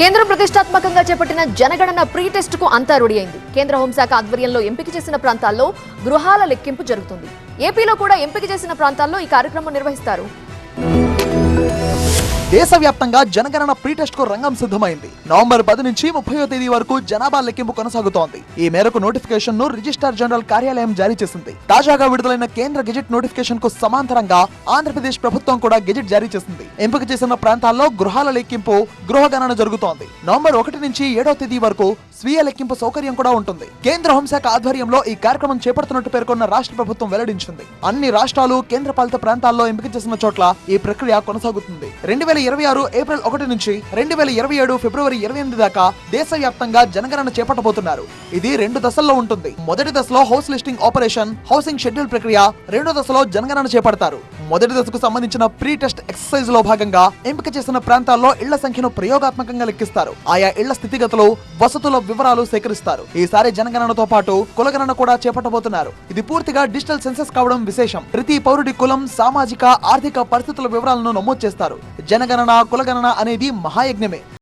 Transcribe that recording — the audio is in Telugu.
కేంద్రం ప్రతిష్టాత్మకంగా చేపట్టిన జనగణన ప్రీ టెస్ట్కు అంతా రెడీ అయింది కేంద్ర హోంశాఖ ఆధ్వర్యంలో ఎంపిక చేసిన ప్రాంతాల్లో గృహాల లెక్కింపు జరుగుతుంది. ఏపీలో కూడా ఎంపిక చేసిన ప్రాంతాల్లో ఈ కార్యక్రమం నిర్వహిస్తారు. దేశవ్యాప్తంగా జనగణన ప్రీ టెస్ట్కు రంగం సిద్ధమైంది. నవంబర్ పది నుంచి ముప్పయో తేదీ వరకు జనాభా లెక్కింపు కొనసాగుతోంది. ఈ మేరకు నోటిఫికేషన్ను రిజిస్ట్రార్ జనరల్ కార్యాలయం జారీ చేసింది. తాజాగా విడుదలైన కేంద్ర గెజెట్ నోటిఫికేషన్కు సమాంతరంగా ఆంధ్రప్రదేశ్ ప్రభుత్వం కూడా గెజెట్ జారీ చేసింది. ఎంపిక చేసిన ప్రాంతాల్లో గృహాల లెక్కింపు గృహగణన జరుగుతోంది. నవంబర్ ఒకటి నుంచి ఏడో తేదీ వరకు స్వీయ లెక్కింపు సౌకర్యం కూడా ఉంటుంది. కేంద్ర హోంశాఖ ఆధ్వర్యంలో ఈ కార్యక్రమం చేపడుతున్నట్టు పేర్కొన్న రాష్ట్ర ప్రభుత్వం వెల్లడించింది. అన్ని రాష్ట్రాలు కేంద్ర పాలిత ప్రాంతాల్లో ఎంపిక చేసిన చోట్ల ఈ ప్రక్రియ కొనసాగుతుంది. రెండు వేల ఇరవై ఆరు ఏప్రిల్ ఒకటి నుంచి రెండు వేల ఇరవై ఏడు ఫిబ్రవరి ఇరవై ఎనిమిది దాకా దేశవ్యాప్తంగా జనగణన చేపట్టబోతున్నారు. ఇది రెండు దశల్లో ఉంటుంది. మొదటి దశలో house listing operation housing schedule ప్రక్రియ రెండో దశలో జనగణన చేపడతారు. మొదటి దశకు సంబంధించిన ప్రీ టెస్ట్ ఎక్సర్సైజ్లో భాగంగా ఎంపిక చేసిన ప్రాంతాల్లో ఇళ్ళ సంఖ్యను ప్రయోగాత్మకంగా లెక్కిస్తారు. ఆయా ఇళ్ళ స్థితిగతులు వసతుల వివరాలు సేకరిస్తారు. ఈసారి జనగణనతో పాటు కులగణన కూడా చేపట్టబోతున్నారు. ఇది పూర్తిగా డిజిటల్ సెన్సెస్ కావడం విశేషం. ప్రతి పౌరుడి కులం సామాజిక ఆర్థిక పరిస్థితుల వివరాలను నమోదు చేస్తారు. జనగణన కులగణన అనేది మహాయజ్ఞమే.